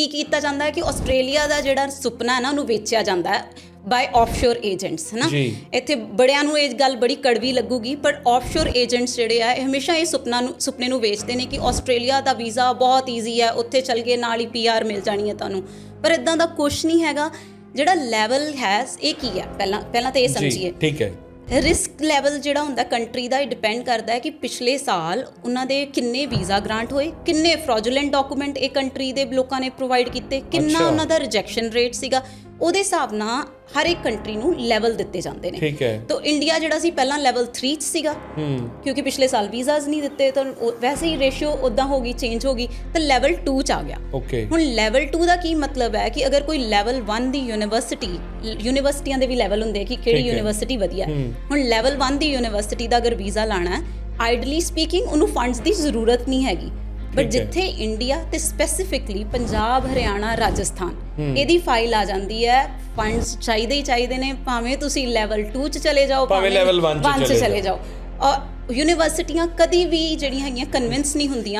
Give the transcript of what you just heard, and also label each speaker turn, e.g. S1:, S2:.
S1: ਕੀ ਕੀਤਾ ਜਾਂਦਾ ਹੈ ਕਿ ਆਸਟ੍ਰੇਲੀਆ ਦਾ ਜਿਹੜਾ ਸੁਪਨਾ ਹੈ ਨਾ ਉਹਨੂੰ ਵੇਚਿਆ ਜਾਂਦਾ ਹੈ ਬਾਈ ਆਫਸ਼ੋਰ ਏਜੰਟਸ ਹੈ ਨਾ
S2: ਜੀ।
S1: ਇੱਥੇ ਬੜਿਆਂ ਨੂੰ ਇਹ ਗੱਲ ਬੜੀ ਕੜਵੀ ਲੱਗੂਗੀ ਪਰ ਆਫਸ਼ੋਰ ਏਜੰਟਸ ਜਿਹੜੇ ਆ ਇਹ ਹਮੇਸ਼ਾ ਇਹ ਸੁਪਨਾ ਨੂੰ ਸੁਪਨੇ ਨੂੰ ਵੇਚਦੇ ਨੇ ਕਿ ਆਸਟ੍ਰੇਲੀਆ ਦਾ ਵੀਜ਼ਾ ਬਹੁਤ ਈਜ਼ੀ ਹੈ ਉੱਥੇ ਚਲ ਕੇ ਨਾਲ ਹੀ ਪੀਆਰ ਮਿਲ ਜਾਣੀ ਹੈ ਤੁਹਾਨੂੰ। ਪਰ ਇਦਾਂ ਦਾ ਕੁਝ ਨਹੀਂ ਹੈਗਾ। ਜਿਹੜਾ ਲੈਵਲ ਹੈ ਇਹ ਕੀ ਹੈ? ਪਹਿਲਾਂ ਪਹਿਲਾਂ ਤਾਂ ਇਹ ਸਮਝੀਏ।
S2: ਠੀਕ ਹੈ।
S1: ਰਿਸਕ ਲੈਵਲ ਜਿਹੜਾ ਹੁੰਦਾ ਕੰਟਰੀ ਦਾ ਇਹ ਡਿਪੈਂਡ ਕਰਦਾ ਹੈ ਕਿ ਪਿਛਲੇ ਸਾਲ ਉਹਨਾਂ ਦੇ ਕਿੰਨੇ ਵੀਜ਼ਾ ਗ੍ਰਾਂਟ ਹੋਏ ਕਿੰਨੇ ਫ੍ਰੋਡੂਲੈਂਟ ਡਾਕੂਮੈਂਟ ਇਹ ਕੰਟਰੀ ਦੇ ਲੋਕਾਂ ਨੇ ਪ੍ਰੋਵਾਈਡ ਕੀਤੇ ਕਿੰਨਾ। ਉਹਨਾਂ ਦਾ ਰਿਜੈਕਸ਼ਨ ਰੇਟ ਸੀਗਾ ਉਹਦੇ ਹਿਸਾਬ ਨਾਲ ਹਰ ਇੱਕ ਕੰਟਰੀ ਨੂੰ ਲੈਵਲ ਦਿੱਤੇ ਜਾਂਦੇ ਨੇ।
S2: ਠੀਕ ਹੈ।
S1: ਤਾਂ ਇੰਡੀਆ ਜਿਹੜਾ ਸੀ ਪਹਿਲਾਂ ਲੈਵਲ 3 ਚ ਸੀਗਾ।
S2: ਹੂੰ।
S1: ਕਿਉਂਕਿ ਪਿਛਲੇ ਸਾਲ ਵੀਜ਼ਾਸ ਨਹੀਂ ਦਿੱਤੇ ਤਾਂ ਉਹ- ਵੈਸੇ ਹੀ ਰੇਸ਼ੀਓ ਉਦਾਂ ਹੋ ਗਈ ਚੇਂਜ ਹੋ ਗਈ ਤਾਂ ਲੈਵਲ 2 ਚ ਆ ਗਿਆ।
S2: ਓਕੇ
S1: ਹੁਣ ਲੈਵਲ 2 ਦਾ ਕੀ ਮਤਲਬ ਹੈ ਕਿ ਅਗਰ ਕੋਈ ਲੈਵਲ 1 ਦੀ ਯੂਨੀਵਰਸਿਟੀ ਯੂਨੀਵਰਸਿਟੀਆਂ ਦੇ ਵੀ ਲੈਵਲ ਹੁੰਦੇ ਕਿ ਕਿਹੜੀ
S2: ਠੀਕ ਹੈ।
S1: ਯੂਨੀਵਰਸਿਟੀ ਵਧੀਆ ਹੈ।
S2: ਹੂੰ।
S1: ਹੁਣ ਲੈਵਲ 1 ਦੀ ਯੂਨੀਵਰਸਿਟੀ ਦਾ ਅਗਰ ਵੀਜ਼ਾ ਲਾਣਾ ਹੈ ਆਈਡਲੀ ਸਪੀਕਿੰਗ ਉਹਨੂੰ ਫੰਡਸ ਦੀ ਜ਼ਰੂਰਤ ਨਹੀਂ ਹੈਗੀ। ਬਟ
S2: ਹੈ।
S1: ਜਿੱਥੇ ਇੰਡੀਆ ਤੇ ਸਪੈਸੀਫਿਕਲੀ ਪੰਜਾਬ ਹਰਿਆਣਾ ਰਾਜਸਥਾਨ ਇਹਦੀ ਫਾਈਲ ਆ ਜਾਂਦੀ ਹੈ। ਫੰਡਸ ਚਾਹੀਦੇ ਹੀ ਚਾਹੀਦੇ ਨੇ। ਭਾਵੇਂ ਤੁਸੀਂ ਲੈਵਲ 2 ਚ ਚਲੇ ਜਾਓ
S2: ਭਾਵੇਂ level one ਚ
S1: one
S2: ਚਲੇ
S1: ਚਲੇ ਜਾਓ। ਔਰ ਯੂਨੀਵਰਸਿਟੀਆਂ ਕਦੀ ਵੀ ਜਿਹੜੀਆਂ ਹੈਗੀਆਂ ਕਨਵਿੰਸ ਨਹੀਂ ਹੁੰਦੀਆਂ।